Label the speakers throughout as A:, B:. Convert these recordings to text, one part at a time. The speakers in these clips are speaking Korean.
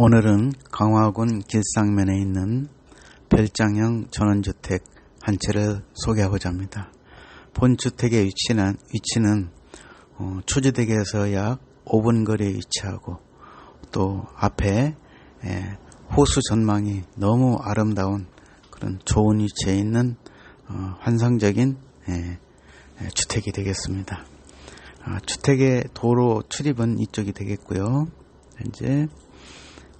A: 오늘은 강화군 길상면에 있는 별장형 전원주택 한 채를 소개하고자 합니다. 본 주택의 위치는, 위치는 어, 추지대교에서 약 5분 거리에 위치하고 또 앞에 예, 호수 전망이 너무 아름다운 그런 좋은 위치에 있는 어, 환상적인 예, 예, 주택이 되겠습니다. 아, 주택의 도로 출입은 이쪽이 되겠고요. 현재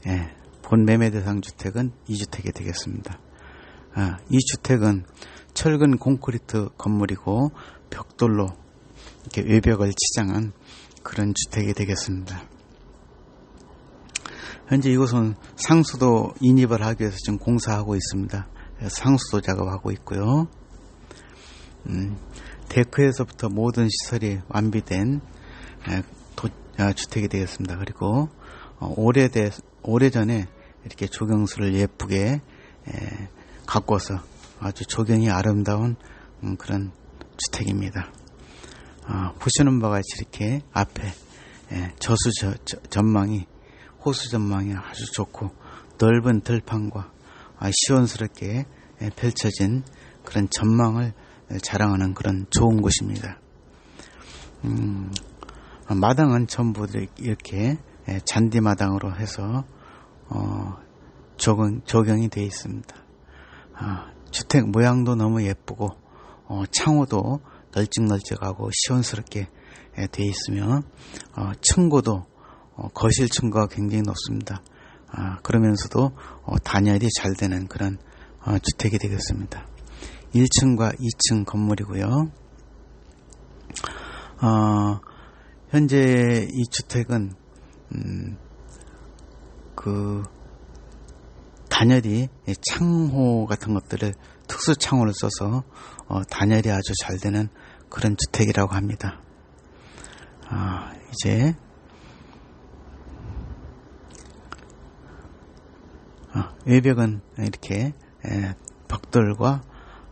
A: 예, 본 매매 대상 주택은 이 주택이 되겠습니다. 아, 이 주택은 철근 콘크리트 건물이고 벽돌로 이렇게 외벽을 치장한 그런 주택이 되겠습니다. 현재 이곳은 상수도 인입을 하기 위해서 지금 공사하고 있습니다. 상수도 작업하고 있고요. 음, 데크에서부터 모든 시설이 완비된 도, 아, 주택이 되겠습니다. 그리고 어, 오래돼 오래전에 이렇게 조경수를 예쁘게 에, 가꿔서 아주 조경이 아름다운 음, 그런 주택입니다. 어, 보시는 바와 같이 이렇게 앞에 에, 저수 전망이 호수 전망이 아주 좋고 넓은 들판과 아, 시원스럽게 에, 펼쳐진 그런 전망을 자랑하는 그런 좋은 곳입니다. 음, 마당은 전부 이렇게 잔디 마당으로 해서 어, 조경, 조경이 되어 있습니다. 아, 주택 모양도 너무 예쁘고 어, 창호도 널찍널찍하고 시원스럽게 되어 있으며 어, 층고도 어, 거실 층고가 굉장히 높습니다. 아, 그러면서도 어, 단열이 잘 되는 그런 어, 주택이 되겠습니다. 1층과 2층 건물이고요. 어, 현재 이 주택은 음, 그 단열이 창호 같은 것들을 특수 창호를 써서 어, 단열이 아주 잘 되는 그런 주택이라고 합니다. 아, 이제 아, 외벽은 이렇게 에, 벽돌과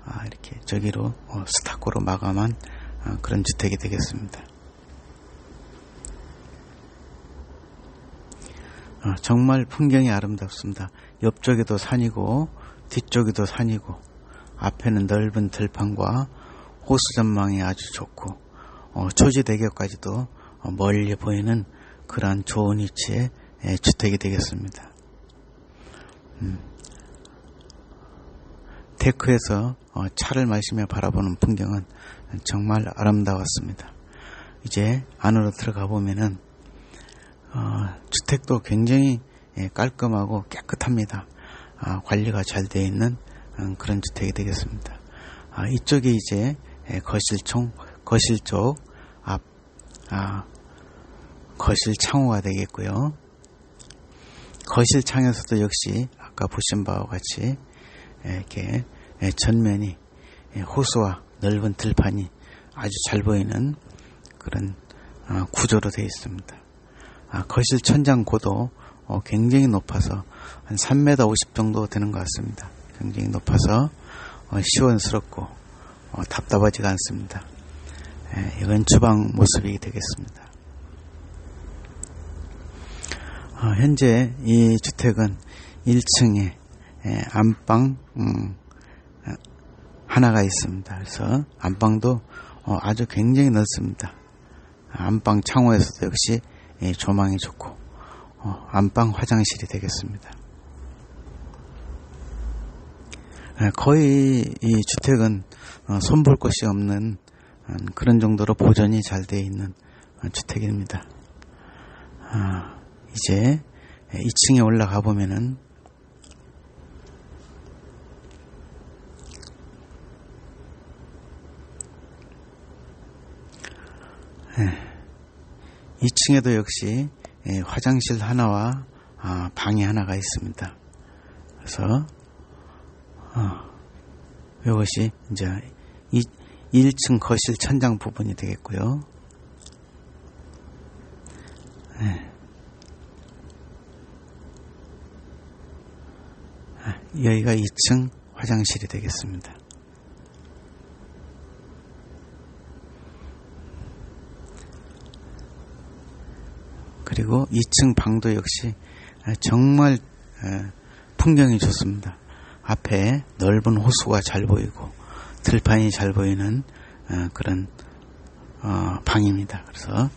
A: 아, 이렇게 저기로 어, 스타코로 마감한 아, 그런 주택이 되겠습니다. 정말 풍경이 아름답습니다. 옆쪽에도 산이고 뒤쪽에도 산이고 앞에는 넓은 들판과 호수 전망이 아주 좋고 어, 초지대교까지도 어, 멀리 보이는 그러한 좋은 위치의 에, 주택이 되겠습니다. 음. 데크에서 어, 차를 마시며 바라보는 풍경은 정말 아름다웠습니다. 이제 안으로 들어가 보면은 어, 주택도 굉장히 예, 깔끔하고 깨끗합니다. 아, 관리가 잘 되어 있는 음, 그런 주택이 되겠습니다. 아, 이쪽에 이제 예, 거실 총 거실 쪽 앞, 아, 거실 창호가 되겠고요. 거실 창에서도 역시 아까 보신 바와 같이 예, 이렇게 전면이 호수와 넓은 들판이 아주 잘 보이는 그런 어, 구조로 되어 있습니다. 아, 거실 천장 고도 어, 굉장히 높아서 한 3m 50 정도 되는 것 같습니다. 굉장히 높아서 어, 시원스럽고 답답하지가 않습니다. 이건 주방 모습이 되겠습니다. 현재 이 주택은 1층에 안방 음, 하나가 있습니다. 그래서 안방도 어, 아주 굉장히 넓습니다. 안방 창호에서도 역시 예, 조망이 좋고 어, 안방 화장실이 되겠습니다. 예, 거의 이 주택은 어, 손볼 곳이 없는 그런 정도로 보존이 잘 되어 있는 주택입니다. 아, 이제 2층에 올라가 보면은 2층에도 역시 예, 화장실 하나와 아, 방이 하나가 있습니다. 그래서 어, 이것이 이제 1층 거실 천장 부분이 되겠고요. 네. 여기가 2층 화장실이 되겠습니다. 그리고 2층 방도 역시 정말 에, 풍경이 좋습니다. 앞에 넓은 호수가 잘 보이고 들판이 잘 보이는 어, 그런 어, 방입니다. 그래서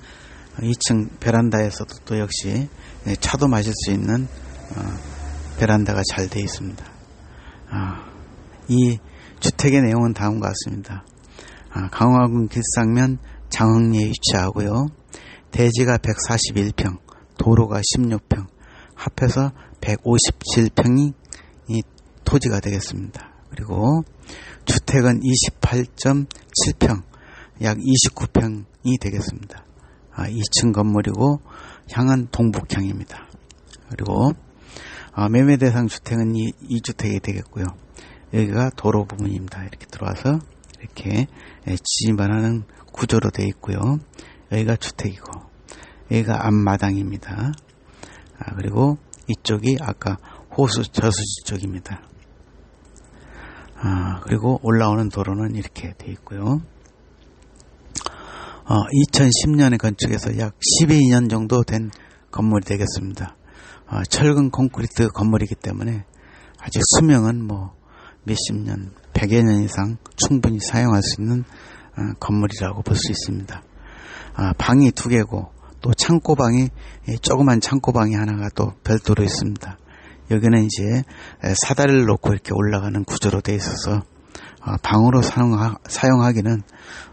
A: 2층 베란다에서도 또 역시 예, 차도 마실 수 있는 어, 베란다가 잘 되어 있습니다. 아, 이 주택의 내용은 다음과 같습니다. 아, 강화군 길상면 장흥리에 위치하고요. 대지가 141평, 도로가 16평, 합해서 157평이 이 토지가 되겠습니다. 그리고 주택은 28.7평, 약 29평이 되겠습니다. 아, 2층 건물이고 향은 동북향입니다. 그리고 아, 매매 대상 주택은 이, 2주택이 되겠고요. 여기가 도로 부분입니다. 이렇게 들어와서 이렇게 예, 지지만 하는 구조로 되어 있고요. 여기가 주택이고 여기가 앞마당입니다. 아, 그리고 이쪽이 아까 호수 저수지 쪽입니다. 아, 그리고 올라오는 도로는 이렇게 되어 있고요. 어, 2010년에 건축해서 약 12년 정도 된 건물이 되겠습니다. 어, 철근 콘크리트 건물이기 때문에 아직 수명은 뭐 몇십 년, 백여 년 이상 충분히 사용할 수 있는 어, 건물이라고 볼 수 있습니다. 아, 방이 두 개고 또 창고방이 조그만 창고방이 하나가 또 별도로 있습니다. 여기는 이제 사다리를 놓고 이렇게 올라가는 구조로 되어 있어서 어, 방으로 사용하 기는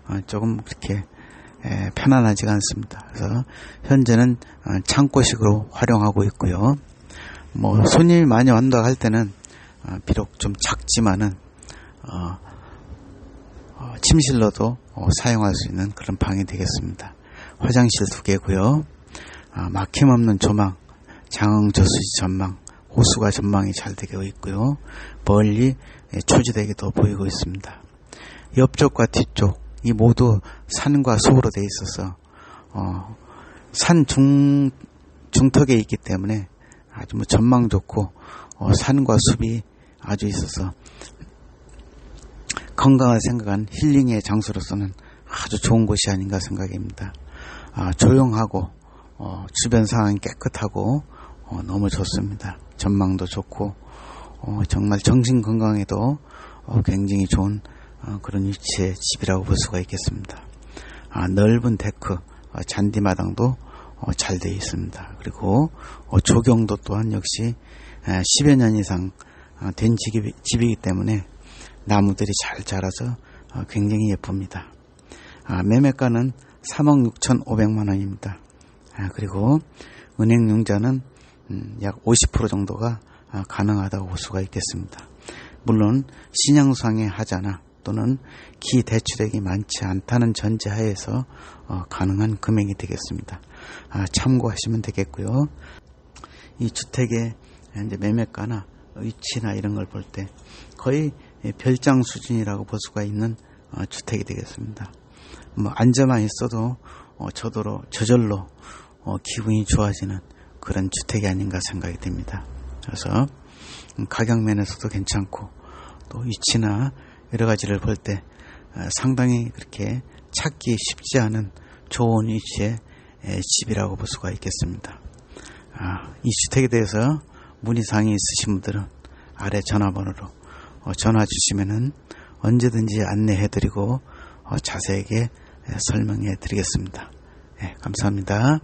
A: 어, 조금 그렇게 편안하지가 않습니다. 그래서 현재는 창고식으로 활용하고 있고요. 뭐 손님이 많이 온다 할 때는 비록 좀 작지만은 침실로도 어, 사용할 수 있는 그런 방이 되겠습니다. 화장실 두 개고요. 아, 막힘없는 조망, 장흥 저수지 전망, 호수가 전망이 잘 되어 있고요. 멀리 초지대기도 보이고 있습니다. 옆쪽과 뒤쪽 이 모두 산과 숲으로 되어 있어서 어, 산 중, 중턱에 있기 때문에 아주 뭐 전망 좋고 어, 산과 숲이 아주 있어서 건강을 생각한 힐링의 장소로서는 아주 좋은 곳이 아닌가 생각입니다. 아, 조용하고 어, 주변 상황이 깨끗하고 어, 너무 좋습니다. 전망도 좋고 어, 정말 정신 건강에도 어, 굉장히 좋은 어, 그런 위치의 집이라고 볼 수가 있겠습니다. 아, 넓은 데크, 어, 잔디마당도 잘 되어 있습니다. 그리고 조경도 또한 역시 10여 년 이상 된 집이기 때문에 나무들이 잘 자라서 어, 굉장히 예쁩니다. 아, 매매가는 3억 6천5백만 원입니다. 아, 그리고 은행 융자는 음, 약50% 정도가 아, 가능하다고 볼 수가 있겠습니다. 물론 신양수상의 하자나 또는 기 대출액이 많지 않다는 전제하에서 어, 가능한 금액이 되겠습니다. 참고하시면 되겠고요. 이 주택의 이제 매매가나 위치나 이런 걸 볼 때 거의 별장 수준이라고 볼 수가 있는 어, 주택이 되겠습니다. 뭐 앉아만 있어도 어, 저도로 저절로 어, 기분이 좋아지는 그런 주택이 아닌가 생각이 됩니다. 그래서 음, 가격 면에서도 괜찮고 또 위치나 여러 가지를 볼 때 상당히 그렇게 찾기 쉽지 않은 좋은 위치의 집이라고 볼 수가 있겠습니다. 아, 이 주택에 대해서 문의사항이 있으신 분들은 아래 전화번호로 어, 전화 주시면은 언제든지 안내해 드리고 어, 자세하게 설명해 드리겠습니다. 네, 감사합니다.